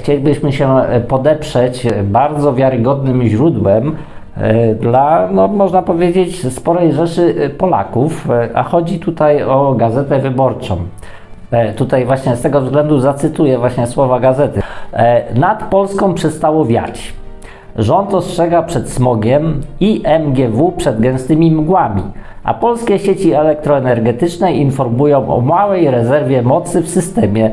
chcielibyśmy się podeprzeć bardzo wiarygodnym źródłem e, dla, no, można powiedzieć, sporej rzeszy Polaków, e, a chodzi tutaj o Gazetę Wyborczą. E, Tutaj właśnie z tego względu zacytuję właśnie słowa gazety. E, Nad Polską przestało wiać. Rząd ostrzega przed smogiem i MGW przed gęstymi mgłami, a polskie sieci elektroenergetyczne informują o małej rezerwie mocy w systemie.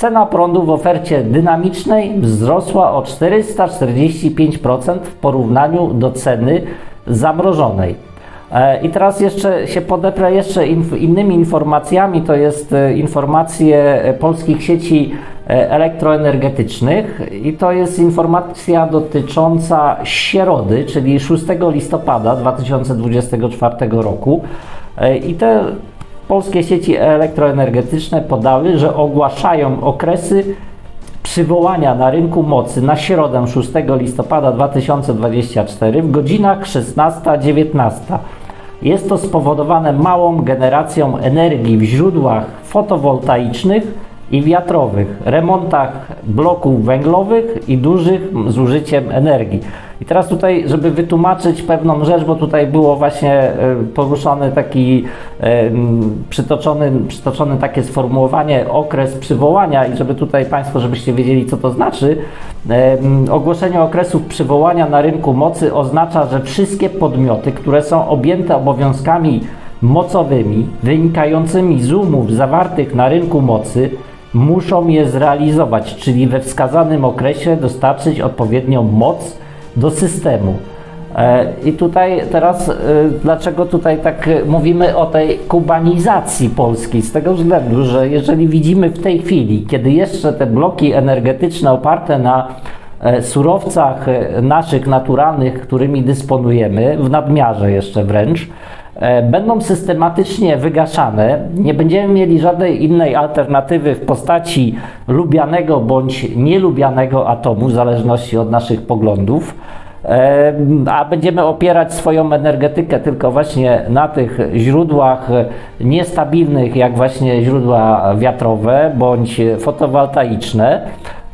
Cena prądu w ofercie dynamicznej wzrosła o 445% w porównaniu do ceny zamrożonej. E, I teraz jeszcze się podeprę jeszcze innymi informacjami, to jest e, informacje e, polskich sieci elektroenergetycznych. I to jest informacja dotycząca Sierody, czyli 6 listopada 2024 roku. I te polskie sieci elektroenergetyczne podały, że ogłaszają okresy przywołania na rynku mocy na środę 6 listopada 2024 w godzinach 16-19. Jest to spowodowane małą generacją energii w źródłach fotowoltaicznych i wiatrowych, remontach bloków węglowych i dużych zużyciem energii. I teraz tutaj, żeby wytłumaczyć pewną rzecz, bo tutaj było właśnie e, poruszony taki e, przytoczony, przytoczone takie sformułowanie okres przywołania i żeby tutaj Państwo, żebyście wiedzieli co to znaczy, e, ogłoszenie okresów przywołania na rynku mocy oznacza, że wszystkie podmioty, które są objęte obowiązkami mocowymi wynikającymi z umów zawartych na rynku mocy muszą je zrealizować, czyli we wskazanym okresie dostarczyć odpowiednią moc do systemu. E, I tutaj teraz, e, dlaczego tutaj tak mówimy o tej kubanizacji Polski? Z tego względu, że jeżeli widzimy w tej chwili, kiedy jeszcze te bloki energetyczne oparte na e, surowcach naszych naturalnych, którymi dysponujemy, w nadmiarze jeszcze wręcz, będą systematycznie wygaszane. Nie będziemy mieli żadnej innej alternatywy w postaci lubianego bądź nielubianego atomu, w zależności od naszych poglądów. E, A będziemy opierać swoją energetykę tylko właśnie na tych źródłach e, niestabilnych, jak właśnie źródła wiatrowe bądź fotowoltaiczne,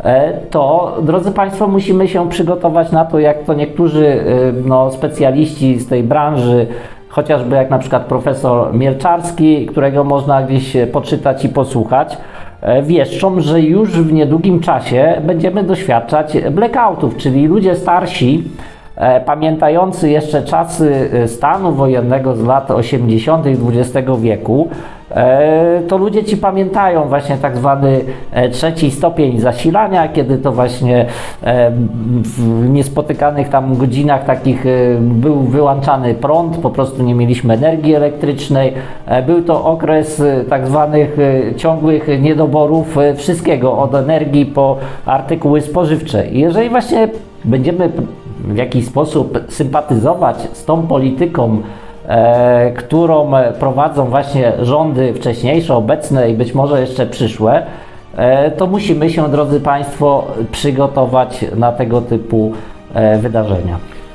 e, to drodzy Państwo, musimy się przygotować na to, jak to niektórzy e, no, specjaliści z tej branży, chociażby jak na przykład profesor Mielczarski, którego można gdzieś e, poczytać i posłuchać, e, wieszczą, że już w niedługim czasie będziemy doświadczać blackoutów, czyli ludzie starsi, pamiętający jeszcze czasy e, stanu wojennego z lat 80. XX wieku, e, to ludzie ci pamiętają właśnie tak zwany e, trzeci stopień zasilania, kiedy to właśnie e, w niespotykanych tam godzinach takich e, był wyłączany prąd, po prostu nie mieliśmy energii elektrycznej. E, Był to okres e, tak zwanych e, ciągłych niedoborów e, wszystkiego, od energii po artykuły spożywcze. Jeżeli właśnie będziemy w jakiś sposób sympatyzować z tą polityką, e, którą prowadzą właśnie rządy wcześniejsze, obecne i być może jeszcze przyszłe, e, to musimy się, drodzy Państwo, przygotować na tego typu e, wydarzenia.